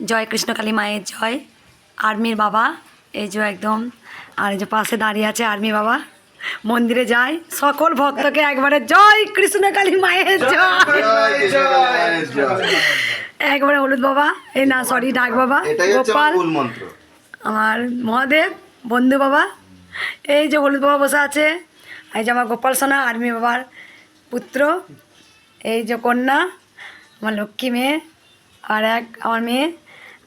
জয় কৃষ্ণকালী মায়ের জয়। আর্মির বাবা এই যে একদম আর এই যে পাশে দাঁড়িয়ে আছে আর্মি বাবা। মন্দিরে যায় সকল ভক্তকে একবারে জয় কৃষ্ণকালী মায়ের জয় একবারে হলুদ বাবা এই না সরি ডাক বাবা গোপাল আমার মহাদেব বন্ধু বাবা এই যে হলুদ বাবা বসে আছে এই যে আমার গোপাল সোনা আর্মি বাবার পুত্র এই যে কন্যা আমার লক্ষ্মী মেয়ে আর এক আমার মেয়ে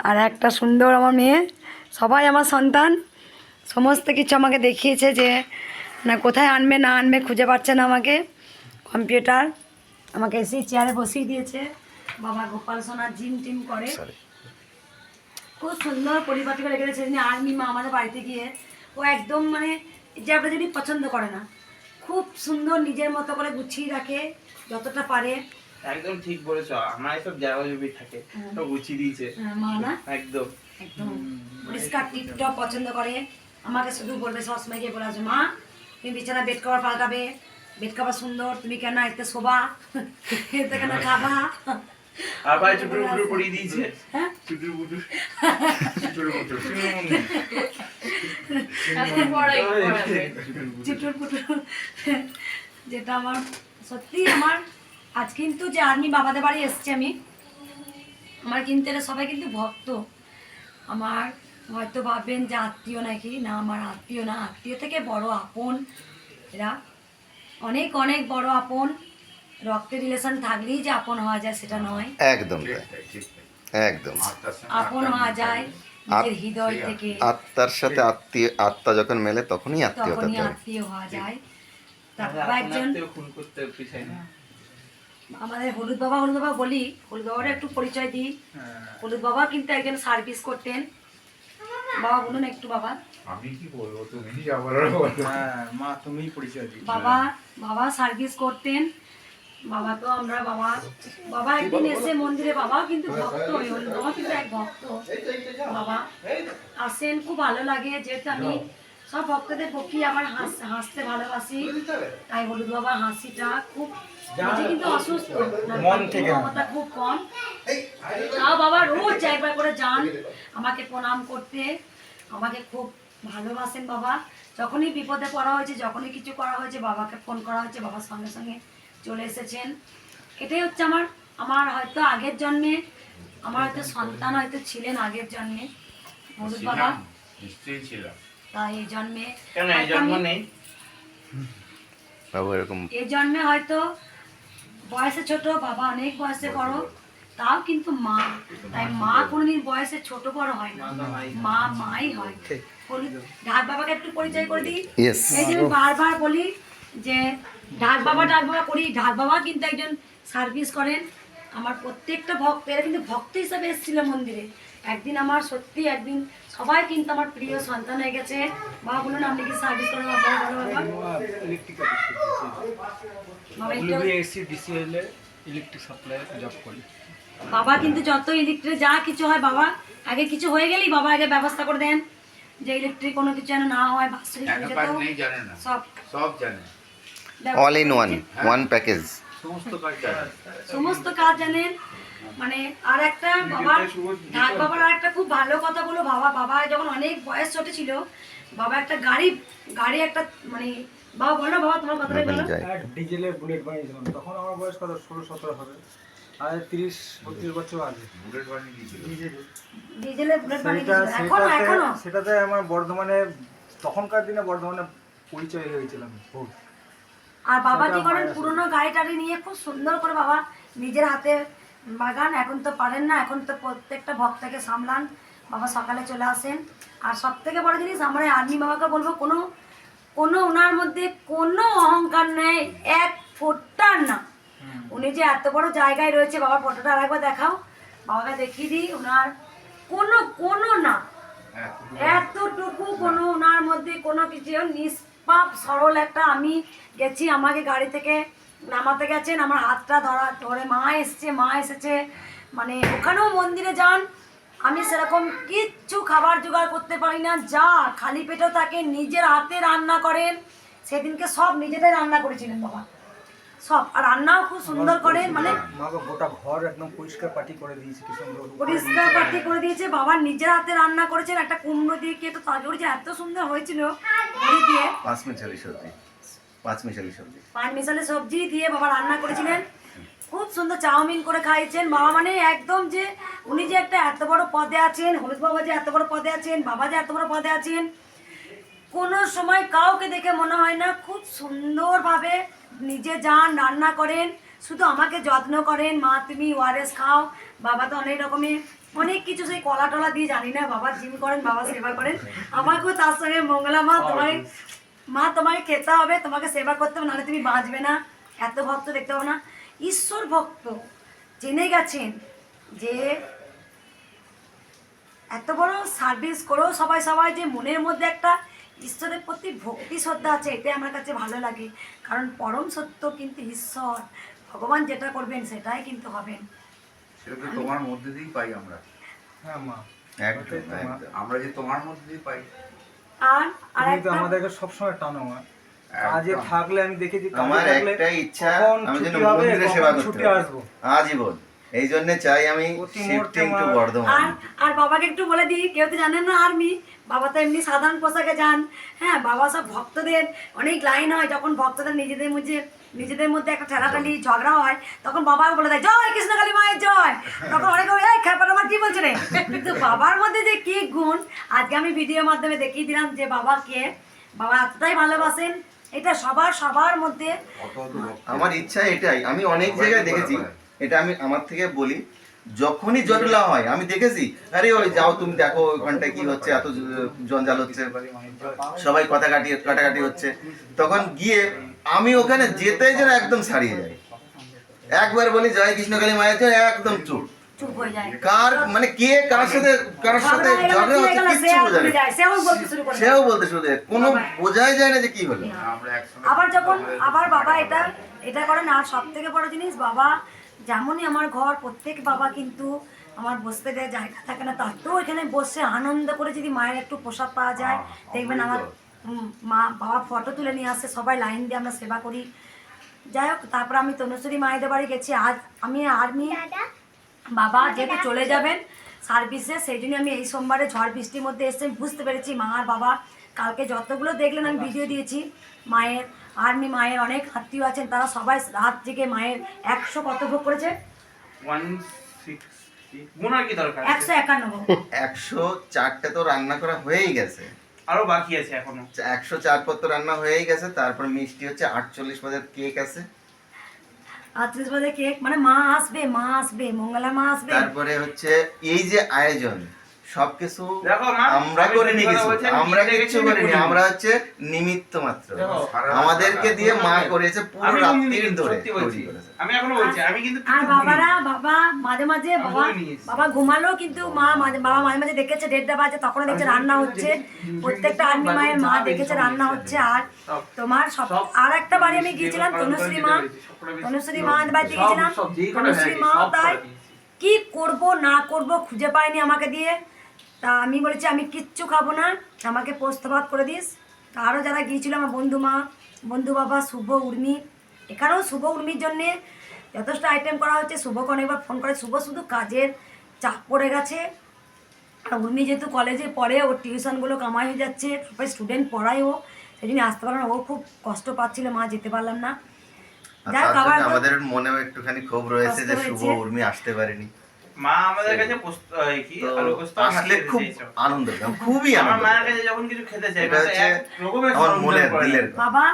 আর একটা সুন্দর আমার মেয়ে। সবাই আমার সন্তান। সমস্ত কিছু আমাকে দেখিয়েছে যে না কোথায় আনবে না আনবে খুঁজে পাচ্ছে না আমাকে। কম্পিউটার আমাকে এসে চেয়ারে বসিয়ে দিয়েছে। বাবা গোপাল সোনা জিম টিম করে। খুব সুন্দর পরিপাটি করে রেখে দিয়েছে। আর্মি মা আমাদের বাড়িতে গিয়ে ও একদম মানে যে আপনার যদি পছন্দ করে না খুব সুন্দর নিজের মতো করে গুছিয়ে রাখে যতটা পারে। একদম ঠিক বলেছ আমার এসব জায়গা জমি থাকে তো গুছিয়ে দিয়েছে। না? একদম। পরিষ্কার টিপটপ পছন্দ করে। আমাকে শুধু বলবে সবসময় গিয়ে বলে মা তুমি বিছানা বেড কভার পাল্টাবে। বেড কভার সুন্দর তুমি কেন এতে শোবা? এতে কেন খাবা? আর চুটুর বুটুর পরিয়ে দিয়েছে। হ্যাঁ? চুটুর বুটুর চুটুর বুটুর চিটুর পুটুর যেটা আমার সত্যি আমার আজ কিন্তু যে আর্মি বাবাদের বাড়ি এসছি আমি। আমার কিন্তু এরা সবাই কিন্তু ভক্ত। আমার হয়তো ভাববেন যে আত্মীয় নাকি? না আমার আত্মীয় না। আত্মীয় থেকে বড় আপন এরা। অনেক অনেক বড় আপন। রক্তের রিলেশন থাকলেই যে আপন হওয়া যায় সেটা নয়। একদম একদম। আপন হওয়া যায় নিজের হৃদয় থেকে। আত্মার সাথে আত্মীয় আত্মা যখন মেলে তখনই আত্মীয়তা তখনই আত্মীয় হওয়া যায়। তার আমরা বাবা এখন একজন খুন করতে পিছাই না। আমাদের হলুদ বাবা হলুদ বাবা বলি হলুদ বাবার একটু পরিচয় দিই। হ্যাঁ। হলুদ বাবা কিন্তু একজন সার্ভিস করতেন। বাবা বলুন একটু বাবা। আমি কি বলব তুমি যা বলার হ্যাঁ মা তুমিই পরিচয় দিই বাবা বাবা সার্ভিস করতেন। বাবা তো আমরা বাবা বাবা একদিন এসে মন্দিরে বাবাও কিন্তু ভক্ত হলুদ বাবা কিন্তু এক ভক্ত। বাবা আসেন খুব ভালো লাগে। যেহেতু আমি সব ভক্তদের পক্ষেই আমার হাস- হাসতে ভালোবাসি। তাই হলুদ বাবা হাসিটা খুব কিন্তু অসুস্থ। মন থেকে। ক্ষমতা খুব কম। তাও বাবা রোজ একবার করে যান। আমাকে প্রণাম করতে। আমাকে খুব ভালোবাসেন বাবা। যখনই বিপদে পড়া হয়েছে যখনই কিছু করা হয়েছে বাবাকে ফোন করা হয়েছে বাবার সঙ্গে সঙ্গে চলে এসেছেন। এটাই হচ্ছে আমার আমার হয়তো আগের জন্মে আমার হয়তো সন্তান হয়তো ছিলেন আগের জন্মে। হলুদ বাবা। নিশ্চয়ই ছিলাম। তাই এই জন্মে কেন এই জন্ম নেই। বাবু এরকম এই জন্মে হয়তো বয়সে ছোট বাবা অনেক বয়সে বড় তাও কিন্তু মা। তাই মা কোনোদিন বয়সে ছোট বড় হয় না। মা মাই হয়। ঢাক বাবাকে একটু পরিচয় করে দিই। এই যে বারবার বলি যে ঢাক বাবা ঢাক বাবা করি। ঢাক বাবা কিন্তু একজন সার্ভিস করেন। আমার প্রত্যেকটা ভক্ত এরা কিন্তু ভক্ত হিসাবে এসেছিল মন্দিরে। একদিন আমার সত্যি একদিন সবাই কিন্তু আমার প্রিয় সন্তান হয়ে গেছে। বাবা বলুন আপনি কি সার্ভিস করেন? বাবা বলো বাবা ইলেকট্রিক সাপ্লাই জব করি। বাবা কিন্তু যত ইলেকট্রিক যা কিছু হয় বাবা আগে কিছু হয়ে গেলেই বাবা আগে ব্যবস্থা করে দেন। যে ইলেকট্রিক কোনো কিছু যেন না হয় সব সব জানে। All in one one package সমস্ত কাজ জানে সমস্ত কাজ জানেন। মানে আর একটা বাবার ঢাক বাবার আর একটা খুব ভালো কথা বলো বাবা। বাবা যখন অনেক বয়স ছোট ছিল বাবা একটা গাড়ি গাড়ি একটা মানে বাবা বলো বাবা তোমার কথাটা বলো। ডিজেলের বুলেট বানিয়েছিলাম তখন আমার বয়স কত? ষোলো সতেরো হবে। আর তিরিশ বত্রিশ বছর আগে। বুলেট বানিয়ে ডিজেলে বুলেট বানিয়ে এখনও সেটাতে এখনও সেটাতে আমার বর্ধমানে তখনকার দিনে বর্ধমানে পরিচয় হয়েছিলাম খুব আর বাবা কি করেন? পুরোনো গাড়ি টাড়ি নিয়ে খুব সুন্দর করে বাবা নিজের হাতে বাগান এখন তো পারেন না এখন তো প্রত্যেকটা ভক্তকে সামলান বাবা সকালে চলে আসেন। আর সব থেকে বড় জিনিস আমরা আর্মি বাবাকে বলব কোনো কোনো ওনার মধ্যে কোনো অহংকার নেই এক ফোটার না। উনি যে এত বড় জায়গায় রয়েছে বাবার ফটোটা আরেকবার দেখাও বাবাকে দেখিয়ে দিই ওনার কোনো কোনো না। এতটুকু কোনো ওনার মধ্যে কোনো কিছু নিষ্পাপ সরল একটা আমি গেছি আমাকে গাড়ি থেকে নামাতে গেছেন আমার হাতটা ধরা ধরে মা এসছে মা এসেছে। মানে ওখানেও মন্দিরে যান। আমি সেরকম কিচ্ছু খাবার জোগাড় করতে পারি না যা খালি পেটেও তাকে নিজের হাতে রান্না করেন। সেদিনকে সব নিজেরাই রান্না করেছিলেন বাবা। সব আর রান্নাও খুব সুন্দর করেন মানে গোটা ঘর একদম পরিষ্কার পাটি করে দিয়েছি কি সুন্দর পরিষ্কার পাটি করে দিয়েছে। বাবা নিজের হাতে রান্না করেছেন একটা কুমড়ো দিয়ে কি একটা তরকারি করেছে এত সুন্দর হয়েছিল দিয়ে। পাঁচ সবজি। পাঁচ সবজি দিয়ে বাবা রান্না করেছিলেন। খুব সুন্দর চাউমিন করে খাইয়েছেন বাবা মানে একদম যে উনি যে একটা এত বড় পদে আছেন, হলুদ বাবা যে এত বড় পদে আছেন, বাবা যে এত বড় পদে আছেন, কোনো সময় কাউকে দেখে মনে হয় না খুব সুন্দরভাবে নিজে যান, রান্না করেন। শুধু আমাকে যত্ন করেন। মা, তুমি ওয়ারেস খাও। বাবা তো অনেক রকমের, অনেক কিছু সেই কলা টলা দিয়ে জানি না, বাবা জিম করেন, বাবা সেবা করেন। আমাকেও তার সঙ্গে মঙ্গলা মা তোমায় মা তোমাকে খেতে হবে তোমাকে সেবা করতে হবে নাহলে তুমি বাঁচবে না। এত ভক্ত দেখতে হবে না। ঈশ্বর ভক্ত জেনে গেছেন যে এত বড় সার্ভিস করেও সবাই সবাই যে মনের মধ্যে একটা ঈশ্বরের প্রতি ভক্তি শ্রদ্ধা আছে এটাই আমার কাছে ভালো লাগে। কারণ পরম সত্য কিন্তু ঈশ্বর। ভগবান যেটা করবেন সেটাই কিন্তু হবেন। সেটা তোমার মধ্যে দিয়েই পাই আমরা। হ্যাঁ মা। আমরা যে তোমার মধ্যে দিয়ে পাই। আর আর তো একটা আমাদেরকে সবসময় টানো মা। কাজে থাকলে আমি দেখেছি আমার একটাই ইচ্ছা আমি যেন মন্দিরে সেবা করতে পারি। আজীবন। এই জন্য চাই আমি শিফটিং টু বর্ধমান। আর আর বাবাকে একটু বলে দিই কেউ তো জানেন না আর্মি বাবা তো এমনি সাধারণ পোশাকে যান। হ্যাঁ বাবা সব ভক্তদের অনেক লাইন হয়। যখন ভক্তদের নিজেদের মধ্যে নিজেদের মধ্যে একটা ঠেলাঠালি ঝগড়া হয় তখন বাবা বলে দেয় জয় কৃষ্ণকালী মায়ের জয়! তখন অনেকে বলে, এই খেপার আমার কি বলছে রে? কিন্তু বাবার মধ্যে যে কি গুণ আজকে আমি ভিডিওর মাধ্যমে দেখিয়ে দিলাম যে বাবাকে। বাবা এতটাই ভালোবাসেন। এটা সবার সবার মধ্যে। আমার ইচ্ছা এটাই। আমি অনেক জায়গায় দেখেছি। এটা আমি আমার থেকে বলি যখনই জটলা হয় আমি দেখেছি আরে ওই যাও তুমি দেখো ওইখানটায় কি হচ্ছে এত জঞ্জাল হচ্ছে সবাই কথা কাটি কাটাকাটি হচ্ছে। তখন গিয়ে আমি ওখানে যেতেই যেন একদম ছাড়িয়ে যাই। একবার বলি জয় কৃষ্ণকালী মায়ের জন্য একদম চুপ। চুপ কার মানে কে কার সাথে কার সাথে ঝগড়া হচ্ছে কিচ্ছু বোঝা যায় যায় সেও বলতে শুরু করে। দেয়। সেও বলতে শুরু করে। কোনো বোঝাই যায় না যে কি হলো। আবার যখন আবার বাবা এটা এটা করেন আর সব থেকে বড় জিনিস বাবা যেমনই আমার ঘর প্রত্যেক বাবা কিন্তু আমার বসতে দেয় জায়গা থাকে না তাতেও এখানে বসে আনন্দ করে যদি মায়ের একটু প্রসাদ পাওয়া যায় দেখবেন আমার মা বাবা ফটো তুলে নিয়ে আসে সবাই লাইন দিয়ে আমরা সেবা করি। যাই হোক তারপর আমি তনুশ্রী মায়েদের বাড়ি গেছি। আজ আমি আর্মি বাবা যেহেতু চলে যাবেন সার্ভিসে সেই জন্য আমি এই সোমবারে ঝড় বৃষ্টির মধ্যে এসে বুঝতে পেরেছি মা আর বাবা কালকে যতগুলো দেখলেন আমি ভিডিও দিয়েছি মায়ের। আর্মি মায়ের অনেক আত্মীয় আছেন তারা সবাই রাত জেগে মায়ের একশো কত ভোগ করেছে? একশো একান্ন ভোগ। একশো চারটে তো রান্না করা হয়েই গেছে। আরও বাকি আছে এখনও। একশো চার পত্র রান্না হয়েই গেছে তারপর মিষ্টি হচ্ছে আটচল্লিশ পদের কেক আছে। আটত্রিশ বাজে কেক মানে মা আসবে মা আসবে মঙ্গলা মা আসবে। তারপরে হচ্ছে এই যে আয়োজন সবকিছু আমরা আমি করিনি কিছু আমরা কিছু করিনি। আমরা হচ্ছে নিমিত্ত মাত্র। আমাদেরকে দিয়ে মা করেছে পুরো রাত্রির ধরে। আমি এখনও বলছি আমি কিন্তু আর বাবারা বাবা মাঝে মাঝে বাবা বাবা ঘুমালো কিন্তু মা মাঝে বাবা মাঝে মাঝে দেখেছে দেড়টা বাজে তখন দেখছে রান্না হচ্ছে। প্রত্যেকটা আর্মি মায়ের মা দেখেছে রান্না হচ্ছে। আর তোমার সব আর একটা বাড়ি আমি গিয়েছিলাম তনুশ্রী মা। তনুশ্রী মা বাড়িতে গিয়েছিলাম তনুশ্রী মা তাই কি করব না করব খুঁজে পাইনি আমাকে দিয়ে। তা আমি বলেছি আমি কিচ্ছু খাব না আমাকে প্রস্তাবাদ করে দিস। তা আরও যারা গিয়েছিল আমার বন্ধু মা বন্ধু বাবা শুভ উর্মি এখানেও শুভ উর্মির জন্যে যথেষ্ট আইটেম করা হচ্ছে। শুভকে অনেকবার ফোন করে শুভ শুধু কাজের চাপ পড়ে গেছে। আর উর্মি যেহেতু কলেজে পড়ে ওর টিউশনগুলো কামাই হয়ে যাচ্ছে তারপরে স্টুডেন্ট পড়ায় ও সেই জন্য আসতে পারলাম ও খুব কষ্ট পাচ্ছিল মা যেতে পারলাম না। যাই হোক আমাদের মনেও একটুখানি ক্ষোভ রয়েছে যে শুভ উর্মি আসতে পারেনি। মা আমাদের কাছে কি? আলু পোস্ত আসলে খুব আনন্দ পেলাম, খুবই আনন্দ। মায়ের কাছে যখন কিছু খেতে চাই এটা মা তো হচ্ছে এক রকমের আমার সরঞ্জাম দিলের বাবা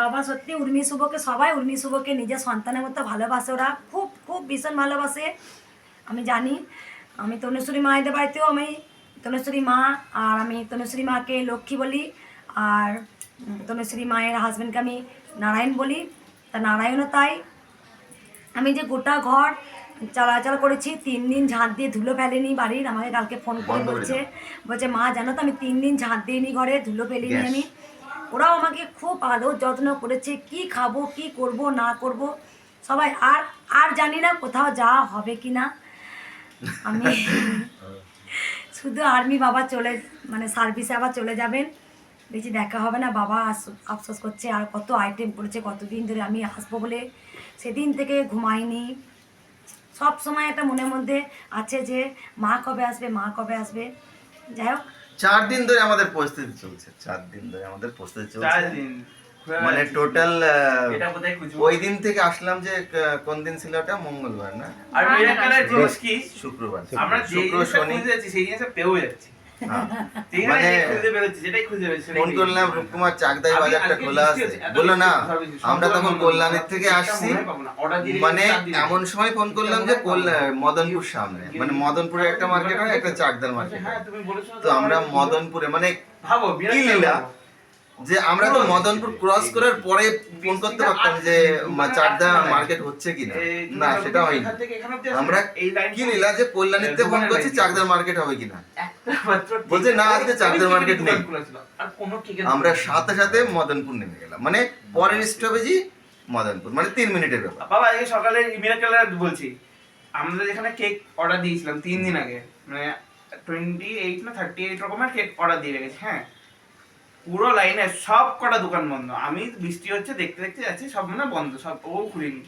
বাবা সত্যি উর্মি শুভকে সবাই উর্মি শুভকে নিজের সন্তানের মতো ভালোবাসে ওরা খুব খুব ভীষণ ভালোবাসে। আমি জানি আমি তনুশ্রী মায়েদের বাড়িতেও আমি তনুশ্রী মা আর আমি তনুশ্রী মাকে লক্ষ্মী বলি আর তনুশ্রী মায়ের হাজব্যান্ডকে আমি নারায়ণ বলি। তা নারায়ণও তাই। আমি যে গোটা ঘর চলাচল করেছি তিন দিন ঝাঁট দিয়ে ধুলো ফেলেনি বাড়ির আমাকে কালকে ফোন করে বলছে বলছে মা জানো তো আমি তিন দিন ঝাঁট দিইনি ঘরে ধুলো ফেলিনি. আমি। ওরাও আমাকে খুব আদর যত্ন করেছে কি খাব কি করব না করব সবাই আর আর জানি না কোথাও যাওয়া হবে কি না। আমি শুধু আর্মি বাবা চলে মানে সার্ভিসে আবার চলে যাবেন। দেখছি দেখা হবে না বাবা আফসোস করছে আর কত আইটেম করেছে কতদিন ধরে আমি আসব বলে। সেদিন থেকে ঘুমাইনি। সব সময় একটা মনের মধ্যে আছে যে মা কবে আসবে মা কবে আসবে। যাই হোক। চার দিন ধরে আমাদের প্রস্তুতি চলছে চার দিন ধরে আমাদের প্রস্তুতি চার চলছে দিন। মানে টোটাল খুঁজবো ওই দিন থেকে আসলাম যে কোন দিন ছিল ওটা? মঙ্গলবার না? আর মিরাকলের জিনিস কি? শুক্রবার। আমরা শুক্র শনি। যাচ্ছি সেই জিনিসটা পেয়েও যাচ্ছি। হ্যাঁ। মানে ফোন করলাম রূপকুমার চাকদাই বাজারটা খোলা আছে। বলল না আমরা তখন কল্যাণের থেকে আসছি। মনে মানে এমন সময় ফোন করলাম যে মদনপুর সামনে। মানে মদনপুরে একটা মার্কেট হয় একটা চাকদার মার্কেট হ্যাঁ তুমি বলেছ তো আমরা মদনপুরে মানে কি লীলা? ভাবো। যে আমরা তো মদনপুর ক্রস করার পরে ফোন করতে পারতাম যে চাকদা মার্কেট হচ্ছে কিনা? না সেটা হয়নি। আমরা এই লাইন কি নিলা যে কল্যাণীতে ফোন করছি লাইন। চাকদার মার্কেট হবে কিনা? বলছে, না, আজকে চাকদার মার্কেট নেই। আমরা সাথে সাথে মদনপুর নেমে গেলাম। মানে পরের স্টপেজই মদনপুর মানে তিন মিনিটের ব্যাপার। বাবা আজকে সকালে মিরাকেলের বলছি। আমরা যেখানে কেক অর্ডার দিয়েছিলাম তিন দিন আগে। মানে টোয়েন্টি এইট না থার্টি এইট রকমের কেক অর্ডার দিয়ে রেখেছি হ্যাঁ। পুরো লাইনে সব কটা দোকান বন্ধ। আমি বৃষ্টি হচ্ছে দেখতে দেখতে যাচ্ছি সব মানে বন্ধ সব ও খুলিনি।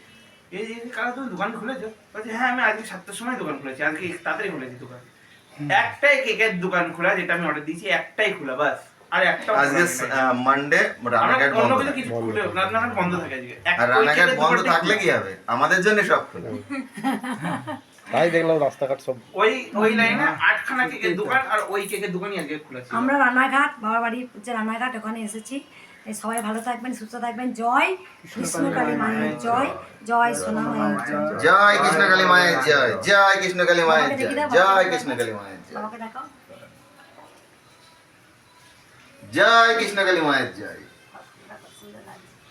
এই যে কারা তুমি দোকান খুলেছো? বলছে হ্যাঁ আমি আজকে সাতটার সময় দোকান খুলেছি আজকে তাড়াতাড়ি খুলেছি দোকান। একটাই কেকের দোকান খোলা যেটা আমি অর্ডার দিয়েছি একটাই খোলা বাস। আর একটা আজকে মানডে রানাঘাট বন্ধ কিছু থাকে। কিছু খুলে রান্নাঘাট বন্ধ থাকে আজকে। আর রানাঘাট বন্ধ থাকলে কি হবে? আমাদের জন্য সব খোলা। তাই দেখলাম রাস্তাঘাট সব ওই ওই লাইনে আটখানা কেকের দোকান আর ওই কেকের দোকানই আজকে খোলা ছিল আমরা রানাঘাট বাবার বাড়ি হচ্ছে রানাঘাট ওখানে এসেছি। সবাই ভালো থাকবেন সুস্থ থাকবেন। জয় কৃষ্ণকালী মায়ের জয় জয় সোনা মায়ের জয়। জয় কৃষ্ণ মায়ের জয় জয় কৃষ্ণ কালী মায়ের জয় জয় বাবাকে কৃষ্ণ দেখো। কালী মায়ের জয়। জয় কৃষ্ণ কালী মায়ের জয়।